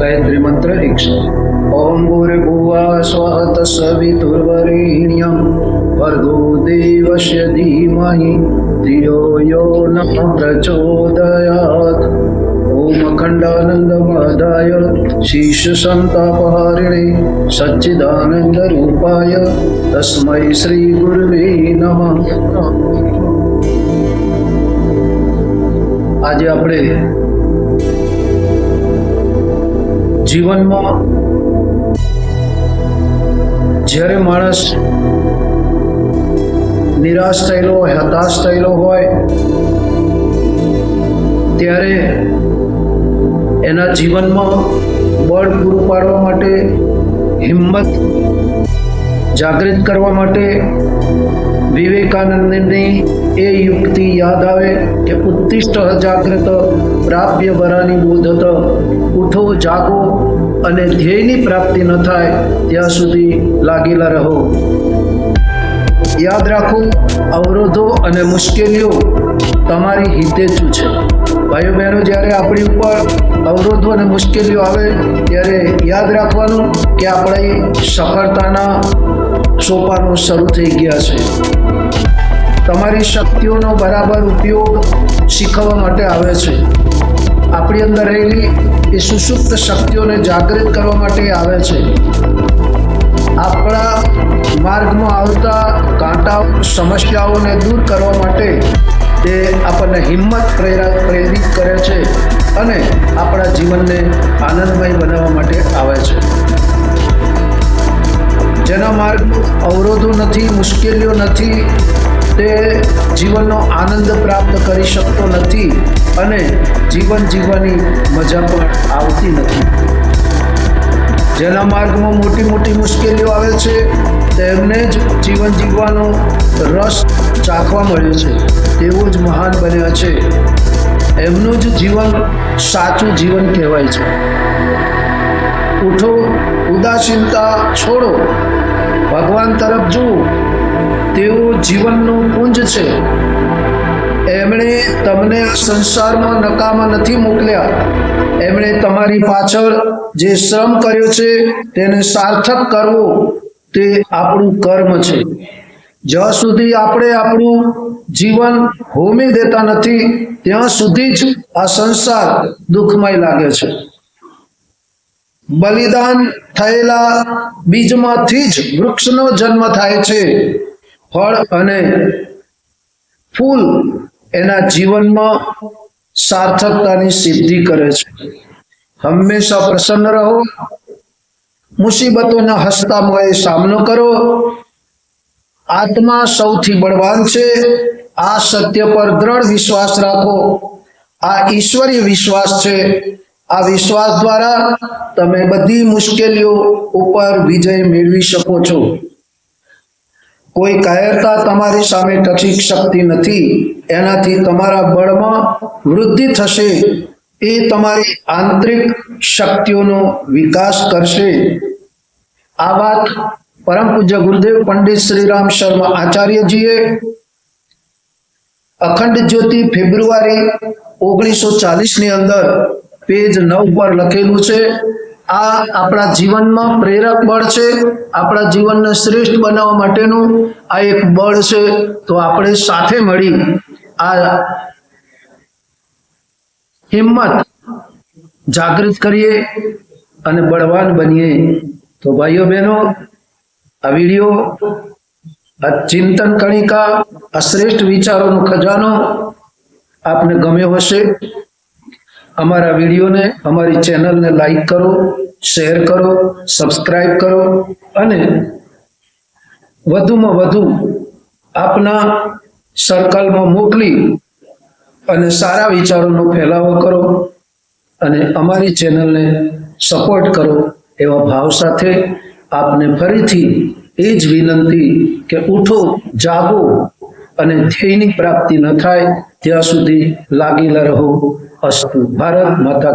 ગાયત્રી મંત્ર એકસો ઓમ ભૂર્ભુવા સ્વઃ તસ્સવિતુર્વરેણ્યમ ભર્ગો દેવસ્ય ધીમહિ. ધિયો યો ન પ્રચોદયાત. ઓમ અખંડાનંદમાદાય શીશ સંતાપહારિણે સચ્ચિદાનંદ રૂપાય તસ્મૈ શ્રી ગુરવે નમઃ. આજે આપણે જીવનમાં જ્યારે માણસ નિરાશ થયેલો હોય, હતાશ થયેલો હોય, ત્યારે એના જીવનમાં બળ પૂરું પાડવા માટે, હિંમત જાગૃત કરવા માટે વિવેકાનંદની એ યુક્તિ યાદ આવે કે ઉત્તિષ્ઠ જાગ્રત પ્રાપ્ય વરાની બોધત ઉઠો, જાગો અને ધ્યેયની પ્રાપ્તિ ન થાય ત્યાં સુધી લાગેલા રહો. યાદ રાખો, અવરોધો અને મુશ્કેલીઓ તમારી હિતેચુ છે. ભાઈઓ બહેનો, જ્યારે આપણી ઉપર અવરોધો અને મુશ્કેલીઓ આવે, ત્યારે યાદ રાખવાનું કે આપણે સફળતાના સોપાનો શરૂ થઈ ગયા છે. તમારી શક્તિઓનો બરાબર ઉપયોગ શીખવવા માટે આવે છે. આપણી અંદર રહેલી એ સુષુપ્ત શક્તિઓને જાગૃત કરવા માટે આવે છે. આપણા માર્ગમાં આવતા કાંટા સમસ્યાઓને દૂર કરવા માટે તે આપણને હિંમત પ્રેરા, પ્રેરિત કરે છે અને આપણા જીવનને આનંદમય બનાવવા માટે આવે છે. જેના માર્ગ અવરોધો નથી, મુશ્કેલીઓ નથી તે જીવનનો આનંદ પ્રાપ્ત કરી શકતો નથી અને જીવન જીવવાની મજા પણ આવતી નથી. જેના માર્ગમાં મોટી મોટી મુશ્કેલીઓ આવે છે, તેમને જ જીવન જીવવાનો રસ ચાખવા મળ્યો છે. તેઓ જ મહાન બન્યા છે. એમનું જ જીવન સાચું જીવન કહેવાય છે. ઉઠો, ઉદાસીનતા છોડો. ભગવાન તરફ જુઓ. તેઓ જીવનનું પુંજ છે. એમણે તમને સંસારમાં નકામા નથી મોકલ્યા. એમણે તમારી પાછળ જે શ્રમ કર્યો છે, તેને સાર્થક કરવો તે આપણું કર્મ છે. જ્યાં સુધી આપણે આપણું જીવન હોમી દેતા નથી, ત્યાં સુધી જ આ સંસાર દુઃખમય લાગે છે. બલિદાન થયેલા બીજમાંથી જ વૃક્ષનો જન્મ થાય છે. ફળ અને ફૂલ એના જીવનમાં સાર્થકતાની સિદ્ધિ કરે છે. હંમેશા પ્રસન્ન રહો. મુસીબતોના હસ્તામાં સામનો કરો. આત્મા સૌથી બળવાન છે. આ સત્ય પર દ્રઢ વિશ્વાસ રાખો. આ ઈશ્વરીય વિશ્વાસ છે. આ વિશ્વાસ દ્વારા તમે બધી મુશ્કેલીઓ ઉપર વિજય મેળવી શકો છો. કોઈ કાયરતા તમારી સામે ટકી શકતી નથી, એનાથી તમારા બળમાં વૃદ્ધિ થશે. એ તમારી આંતરિક શક્તિઓનો વિકાસ કરશે. આ વાત પરમ પૂજ્ય ગુરુદેવ પંડિત શ્રીરામ શર્મા આચાર્યજીએ અખંડ જ્યોતિ ફેબ્રુઆરી ઓગણીસો ચાલીસની અંદર પેજ નવ પર લખેલું છે. આ આપણા જીવનમાં પ્રેરક બળ છે. આપણા જીવનને શ્રેષ્ઠ બનાવવા માટેનું આ એક બળ છે. તો આપણે સાથે મળી આ હિંમત જાગૃત કરીએ અને બળવાન બનીએ. તો ભાઈઓ બહેનો, આ વીડિયો, આ ચિંતન કણિકા, આ શ્રેષ્ઠ વિચારોનો ખજાનો આપને ગમ્યો હશે. અમારા વિડીયોને, અમારી ચેનલને લાઈક કરો શેર કરો સબસ્ક્રાઈબ કરો અને વધુમાં વધુ આપના સર્કલમાં મોકલી અને સારા વિચારોનો ફેલાવો કરો અને અમારી ચેનલને સપોર્ટ કરો એવા ભાવ સાથે આપને ફરીથી એ જ વિનંતી કે ઉઠો, જાગો અને ધ્યેયની પ્રાપ્તિ ન થાય ત્યાં સુધી લાગેલા રહો અસ્તુ ભારત માતા